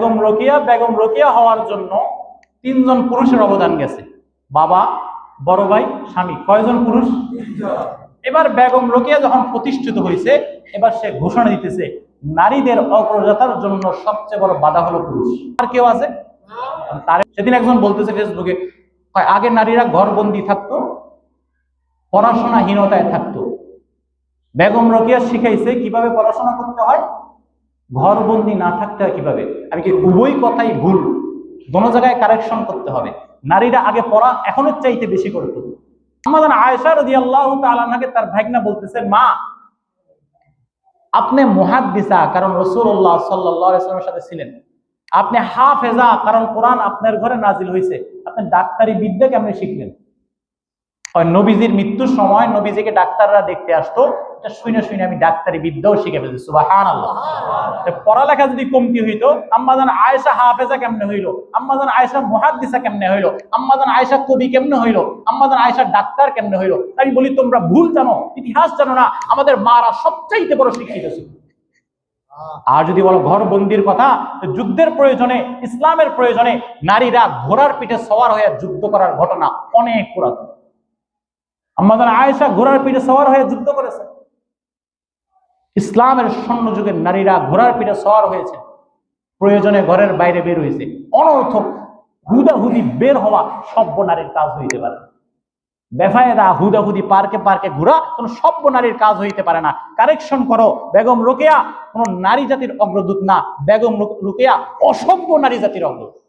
বেগম রোকিয়া বেগম রোকিয়া হওয়ার জন্য তিনজন পুরুষের অবদান গেছে। বাবা বড় ভাই স্বামী। কয়জন পুরুষ? এবার বেগম রোকিয়া যখন প্রতিষ্ঠিত হয়েছে এবার সে ঘোষণা দিতেছে নারীদের অগ্রযাত্রার জন্য সবচেয়ে বড় বাধা হলো পুরুষ। আর কেউ আছে? তার সেদিন একজন বলতেছে ফেসবুকে আগে নারীরা ঘরবন্দি থাকতো পড়াশোনাহীনতায় থাকতো। বেগম রোকিয়া শিখাইছে কীভাবে পড়াশোনা করতে হয় ঘরবন্দি না থাকতে হয় কীভাবে? আমি কি উভয় কথাই ভুল? দোনো জায়গায় কারেকশন করতে হবে। নারীরা আগে পড়া এখনও চাইতে বেশি করত আমাদের আয়েশা রদি আল্লাহ তালাকে তার ভাগনা বলতেছেন মা, আপনি মুহাদ্দিসা, কারণ রসুল্লাহ সাল্লামের সাথে ছিলেন। আপনি হাফেজা, কারণ কোরআন আপনার ঘরে নাজিল হয়েছে। আপনি ডাক্তারি বিদ্যা কেমনে শিখলেন? নবীজির মৃত্যুর সময় নবীজিকে ডাক্তাররা দেখতে আসতো এটা শুনে শুনে আমি ডাক্তারি বিদ্যাও শিখে ফেলছি সুবাহান আল্লাহ পড়ালেখা যদি কমতি হইতো আম্মাজান আয়েশা হাফেজা কেমনে হইল? আম্মাজান আয়েশা মুহাদ্দিসা কেমনে হইল? আম্মাজান আয়েশা কবি কেমনে হইল? আম্মাজান আয়েশা ডাক্তার কেমনে হইল? আমি বলি তোমরা ভুল জানো ইতিহাস জানো না আমাদের মারা সবচাইতে বড় শিক্ষিত ছিল। আর যদি বলো ঘর বন্দির কথা যুদ্ধের প্রয়োজনে ইসলামের প্রয়োজনে নারীরা ঘোড়ার পিঠে সওয়ার হয়ে যুদ্ধ করার ঘটনা অনেক পুরাতন। আমাদের আয়েশা ঘোড়ার পিঠে সওয়ার হয়ে যুদ্ধ করেছে। ইসলামের স্বর্ণ যুগের নারীরা ঘোড়ার পিঠে সওয়ার হয়েছে। প্রয়োজনে ঘরের বাইরে বের হয়েছে। অনর্থক হুদাহুদি বের হওয়া সভ্য নারীর কাজ হইতে পারে বেফায়দা হুদাহুদি পার্কে পার্কে ঘোরা কোন সভ্য নারীর কাজ হইতে পারে না। কারেকশন করো, বেগম রোকেয়া কোন নারী জাতির অগ্রদূত না। বেগম রোকেয়া অসভ্য নারী জাতির অগ্রদূত।